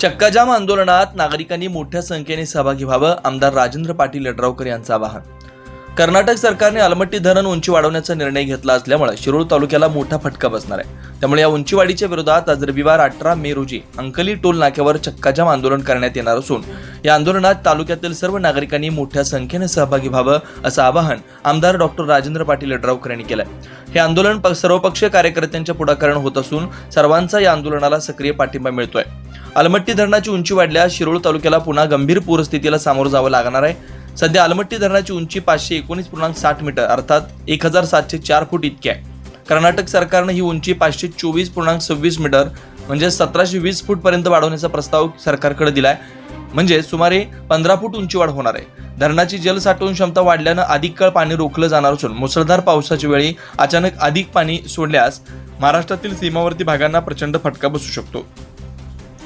चक्काजाम आंदोलनात नागरिकांनी मोठ्या संख्येने सहभागी व्हावं. आमदार राजेंद्र पाटील यड्रावकर यांचं आवाहन. कर्नाटक सरकारने अलमट्टी धरण उंची वाढवण्याचा निर्णय घेतला असल्यामुळे शिरूर तालुक्याला मोठा फटका बसणार आहे. त्यामुळे या उंचीवाढीच्या विरोधात आज रविवार अठरा मे रोजी अंकली टोल नाक्यावर चक्काजाम आंदोलन करण्यात येणार असून या आंदोलनात तालुक्यातील सर्व नागरिकांनी मोठ्या संख्येने सहभागी व्हावं असं आवाहन आमदार डॉक्टर राजेंद्र पाटील यड्रावकर यांनी केलं हे आंदोलन प- सर्वपक्षीय कार्यकर्त्यांच्या पुढाकारण होत असून सर्वांचा या आंदोलनाला सक्रिय पाठिंबा मिळतोय. अलमट्टी धरणाची उंची वाढल्यास शिरोळ तालुक्याला पुन्हा गंभीर पूरस्थितीला सामोरं जावं लागणार आहे. सध्या अलमट्टी धरणाची उंची पाचशे एकोणीस पूर्णांक साठ मीटर अर्थात एक हजार सातशे चार फूट इतकी आहे. कर्नाटक सरकारनं ही उंची पाचशे चोवीस पूर्णांक सव्वीस मीटर म्हणजे सतराशे वीस फूटपर्यंत वाढवण्याचा प्रस्ताव सरकारकडे आहे म्हणजे सुमारे पंधरा फूट उंची वाढ होणार आहे. धरणाची जल क्षमता वाढल्यानं अधिक काळ पाणी रोखलं जाणार असून मुसळधार पावसाच्या वेळी अचानक अधिक पाणी सोडल्यास महाराष्ट्रातील सीमावर्ती भागांना प्रचंड फटका बसू शकतो.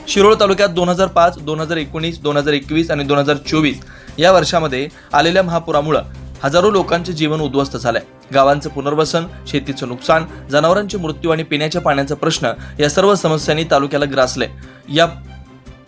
शिरोळ तालुक्यात दोन हजार पाच दोन हजार एकोणीस दोन हजार एकवीस आणि दोन हजार चोवीस या वर्षामध्ये आलेल्या महापुरामुळं हजारो लोकांचे जीवन उद्ध्वस्त झालंय. गावांचं पुनर्वसन शेतीचं नुकसान जनावरांचे मृत्यू आणि पिण्याच्या पाण्याचा प्रश्न या सर्व समस्यांनी तालुक्याला ग्रासले या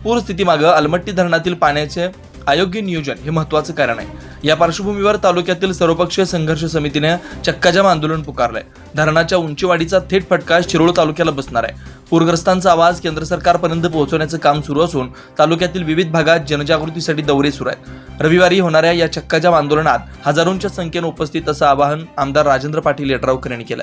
पूरस्थितीमागं अलमट्टी धरणातील पाण्याचे अयोग्य नियोजन हे महत्वाचं कारण आहे. या पार्श्वभूमीवर तालुक्यातील सर्वपक्षीय संघर्ष समितीने चक्काजाम आंदोलन पुकारलंय. धरणाच्या उंचीवाढीचा थेट फटका शिरोळ तालुक्याला बसणार आहे. पूरग्रस्तांचा आवाज केंद्र सरकारपर्यंत पोहोचवण्याचं काम सुरू असून तालुक्यातील विविध भागात जनजागृतीसाठी दौरे सुरू आहेत. रविवारी होणाऱ्या या चक्काजाम आंदोलनात हजारोंच्या संख्येनं उपस्थित असं आवाहन आमदार राजेंद्र पाटील यड्रावकर यांनी केलं